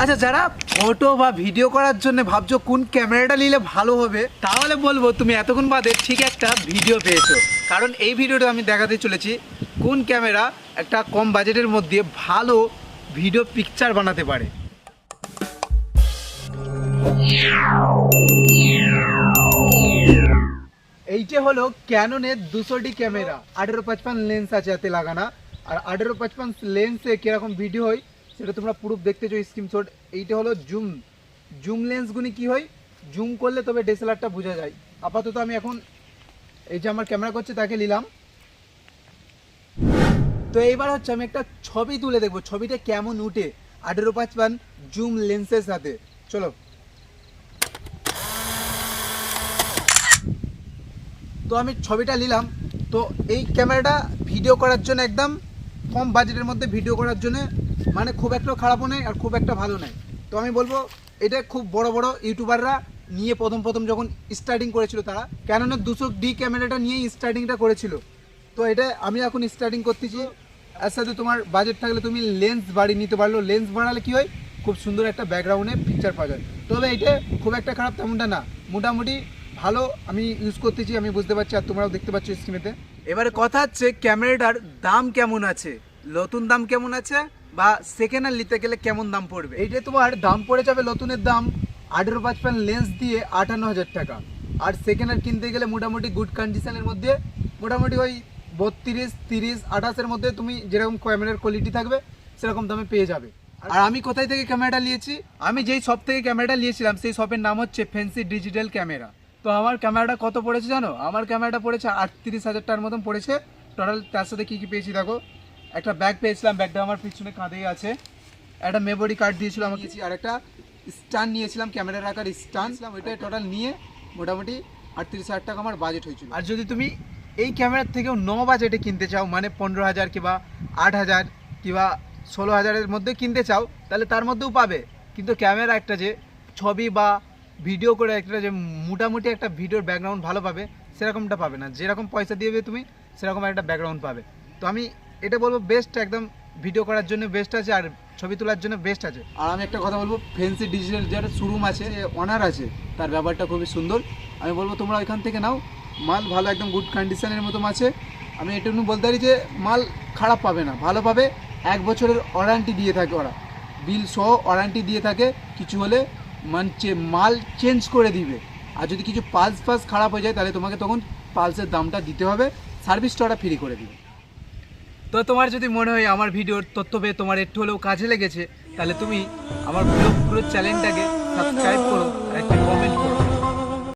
আচ্ছা যারা ফটো বা ভিডিও করার জন্য ভাবছ কোন ক্যামেরাটা নিলে ভালো হবে, তাহলে বলব তুমি এতক্ষণ বাদে ঠিক একটা ভিডিও পেয়েছ। কারণ এই ভিডিওটা আমি দেখাতে চলেছি কোন ক্যামেরা একটা কম বাজেটের মধ্যে ভালো ভিডিও পিকচার বানাতে পারে। এইটা হলো ক্যাননের দুশোটি ক্যামেরা আঠেরো পাঁচপান লেন্স আছে এতে লাগানা। আর আঠেরো পাঁচপান লেন্সে কীরকম ভিডিও হয় সেটা তোমরা পুরো দেখতেছো স্ক্রিনশট এইটা হলো জুম। জুম লেন্সগুলি কি হয়? জুম করলে তবে ডিএসএলআরটা বোঝা যায়। আপাতত আমি এখন এই যে আমার ক্যামেরা করছে, তাকে নিলাম। তো এইবার হচ্ছে আমি একটা ছবি তুলে দেখব। ছবিটা কেমন উঠে? আঠেরো পাঁচপান জুম লেন্সের সাথে। চলো। তো আমি ছবিটা নিলাম। তো এই ক্যামেরাটা ভিডিও করার জন্য একদম কম বাজেটের মধ্যে ভিডিও করার জন্য মানে খুব একটা খারাপও নেই আর খুব একটা ভালো নেই। তো আমি বলব, এটা খুব বড় বড় ইউটিউবাররা নিয়ে প্রথম প্রথম যখন স্টার্টিং করেছিল তারা, কেননা দুশো ডি ক্যামেরাটা নিয়েই স্টার্টিংটা করেছিল। তো এটা আমি এখন স্টার্টিং করতেছি। এর সাথে তোমার বাজেট থাকলে তুমি লেন্স বাড়িয়ে নিতে পারল। লেন্স বাড়ালে কী হয়? খুব সুন্দর একটা ব্যাকগ্রাউন্ডে পিকচার পাওয়া যায়। তবে এটা খুব একটা খারাপ তেমনটা না। মোটামুটি ভালো আমি ইউজ করতেছি, আমি বুঝতে পারছি আর তোমরাও দেখতে পাচ্ছ স্ক্রিনেতে এবারে কথা হচ্ছে, ক্যামেরাটার দাম কেমন আছে? নতুন দাম কেমন আছে? বা সেকেন্ড হ্যান্ড নিতে গেলে কেমন দাম পড়বে? এইটা তোমার দাম পড়ে যাবে নতুনের দাম আঠেরো পাঁচপান লেন্স দিয়ে আটান্ন হাজার টাকা। আর সেকেন্ড হ্যান্ড কিনতে গেলে মোটামুটি গুড কন্ডিশনের মধ্যে মোটামুটি ওই বত্রিশ, তিরিশ, আঠাশের মধ্যে তুমি যেরকম ক্যামেরার কোয়ালিটি থাকবে, সেরকম দামে পেয়ে যাবে। আর আমি কোথায় থেকে ক্যামেরাটা নিয়েছি? আমি যেই শপ থেকে ক্যামেরাটা নিয়েছিলাম, সেই শপের নাম হচ্ছে ফ্যান্সি ডিজিটাল ক্যামেরা তো আমার ক্যামেরাটা কত পড়েছে জানো? আমার ক্যামেরাটা পড়েছে আটত্রিশ হাজার টাকার মতন পড়েছে। টোটাল তার সাথে কী কী পেয়েছি দেখো। একটা ব্যাগ পেয়েছিলাম ব্যাগটা আমার পিছনে কাঁধেই আছে। একটা মেমোরি কার্ড দিয়েছিল আমাকে। আর একটা স্ট্যান্ড নিয়েছিলাম ক্যামেরা রাখার স্ট্যান্ড ওইটা টোটাল নিয়ে মোটামুটি আটত্রিশ হাজার টাকা আমার বাজেট হয়েছিল। আর যদি তুমি এই ক্যামেরার থেকেও ন বাজেটে কিনতে চাও মানে পনেরো হাজার কিংবা আট হাজার কিংবা ষোলো হাজারের মধ্যে কিনতে চাও তাহলে তার মধ্যেও পাবে। কিন্তু ক্যামেরা একটা যে ছবি বা ভিডিও করে একটা যে মোটামুটি একটা ভিডিওর ব্যাকগ্রাউন্ড ভালো পাবে সেরকমটা পাবে না। যেরকম পয়সা দিয়ে তুমি সেরকম একটা ব্যাকগ্রাউন্ড পাবে। তো আমি এটা বলব বেস্ট একদম ভিডিও করার জন্য বেস্ট আছে আর ছবি তোলার জন্য বেস্ট আছে। আর আমি একটা কথা বলব ফেন্সি ডিজিটাল যার শোরুম আছে অনার আছে, তার ব্যাপারটা খুবই সুন্দর। আমি বলব তোমরা ওইখান থেকে নাও, মাল ভালো একদম গুড কন্ডিশনের মতন আছে। আমি এটুকু বলতে পারি যে, মাল খারাপ পাবে না, ভালো পাবে। এক বছরের ওয়ারান্টি দিয়ে থাকে ওরা। বিল সহ ওয়ারান্টি দিয়ে থাকে, কিছু হলে মানে মাল চেঞ্জ করে দিবে। আর যদি কিছু পালস ফালস খারাপ হয়ে যায়, তাহলে তোমাকে তখন পালসের দামটা দিতে হবে সার্ভিসটা ওরা ফ্রি করে দিবে। তো তোমার যদি মনে হয় আমার ভিডিওর তথ্য পেয়ে তোমার একটু হলেও কাজে লেগেছে, তাহলে তুমি আমার ব্লগ পুরো চ্যানেলটাকে সাবস্ক্রাইব করো আর একটা